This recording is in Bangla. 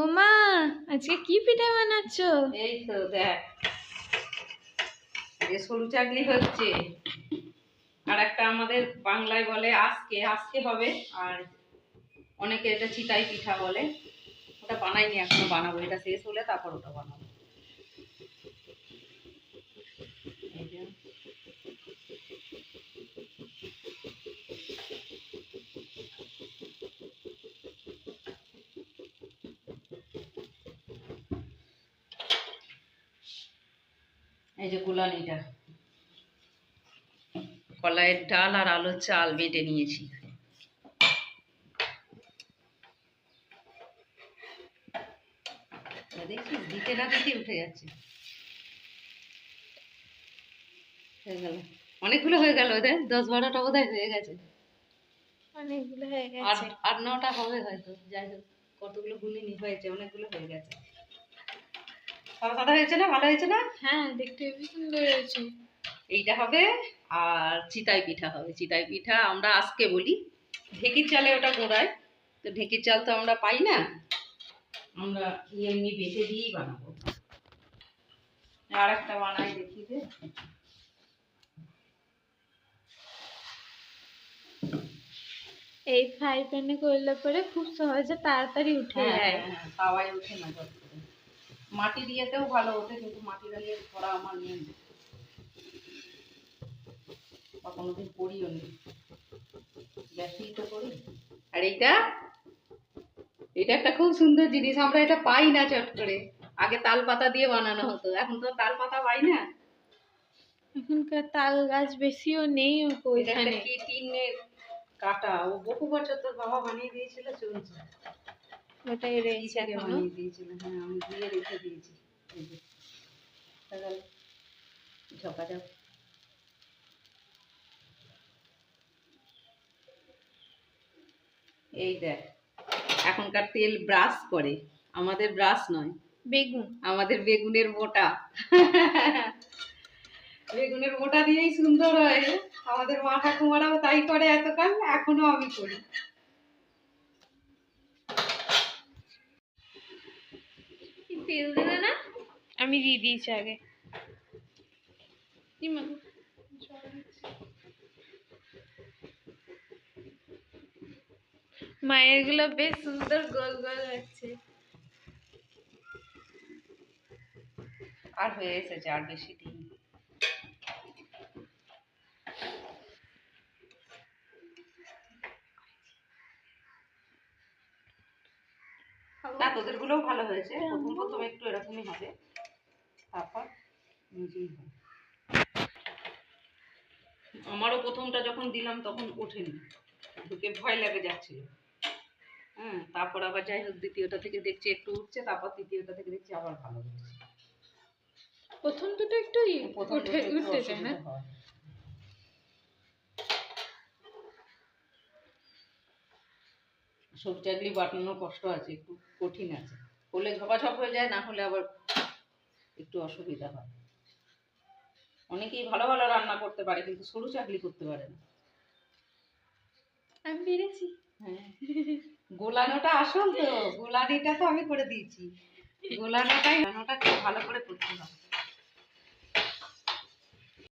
ও মা আজকে কি পিঠে বানাচ্ছো? এই তো দেখ সরু চাকলি হচ্ছে। আর একটা আমাদের বাংলায় বলে আজকে আজকে হবে। আর অনেকে এটা চিতাই পিঠা বলে। ওটা বানাইনি, এখনও বানাবো। এটা শেষ হলে তারপর ওটা বানাবো এই যে। এই যে গুলানিটা কলাইয়ের ডাল আর আলুর চাল বেটে নিয়েছি। দেখছিস দিতে না দিতে উঠে যাচ্ছে। হয়ে গেল। অনেকগুলো হয়ে গেল ওদের দশ বারোটা বোধ হয়ে গেছে। অনেকগুলো হয়ে আর গেছে। আট নটা হবে হয়তো যাই হোক কতগুলো গুলিনি হয়েছে অনেকগুলো হয়ে গেছে। সাদা সাদা হয়েছে না ভালো হয়েছে না? হ্যাঁ দেখতে হেবি সুন্দর হয়েছে। এইটা হবে আর চিতাই পিঠা হবে। চিতাই পিঠা আমরা আজকে বলি। ঢেঁকির চালে ওটা গোড়ায়। তো ঢেঁকির চাল তো আমরা পাই না। আমরা এমনি বেটে দিয়েই বানাবো। আর একটা বানাই দেখি যে। এই ফ্রাই প্যানে করলে পরে খুব সহজে তাড়াতাড়ি উঠে হ্যাঁ যায়। হ্যাঁ, হ্যাঁ, তাওয়ায় ওঠে না। মাটি দিয়েতেও ভালো ওঠে কিন্তু মাটি দিয়ে করা আমার নিয়ে বা কোনোদিন করিও নি। গ্যাসেই তো করি। আর এইটা? এটা একটা খুব সুন্দর জিনিস আমরা এটা পাই না চট করে। আগে তাল পাতা দিয়ে বানানো হতো এখন তো তাল পাতা পাই না। এখনকার তাল গাছ বেশিও নেই ওইখানে। টিনের কাটা। ও বহু বছর তোর বাবা বানিয়ে দিয়েছিল চলছে। ওটাই রয়েছে এখনও। দিয়েছিল হ্যাঁ আমি দিয়ে রেখে দিয়েছি। এই যে। গেল। ঝপা ঝপ এই দেখ এখনকার তেল ব্রাশ করে আমাদের ব্রাশ নয়। বেগুন। আমাদের বেগুনের মোটা। বেগুনের মোটা দিয়েই সুন্দর হয়। আমাদের মা ঠাকুমারাও তাই করে এতকাল এখনও আমি করি। তেল দিলে না। আমি দিয়ে দিয়েছি আগে। মায়েরগুলো বেশ সুন্দর গোল গোল হচ্ছে। আর হয়ে এসেছে আর বেশি না তোদের গুলোও ভালো হয়েছে। প্রথম প্রথম একটু এরকমই হবে। তারপর নিজেই হয় আমারও প্রথমটা যখন দিলাম তখন ওঠেনি। ঢুকে ভয় লাগে যাচ্ছিল। হ্যাঁ তারপর আবার যাই হোক দ্বিতীয়টা থেকে দেখছি একটু উঠছে তারপর তৃতীয়টা থেকে দেখছি আবার ভালো হচ্ছে। প্রথম দুটো একটু উঠে একটু উঠতে চায় না? অসুবিধা হয়। সবজি চাকলি বাটানো কষ্ট আছে একটু কঠিন আছে। হলে ঝপাঝপ হয়ে যায় না হলে আবার একটু অসুবিধা হয়। অনেকেই ভালো ভালো রান্না করতে পারে কিন্তু সরু চাকলি করতে পারে না। আমি পেরেছি হ্যাঁ। গোলানোটা আসল তো গোলানিটা তো আমি করে দিয়েছি। গোলানোটাই গোলানোটা খুব ভালো করে করতে হয়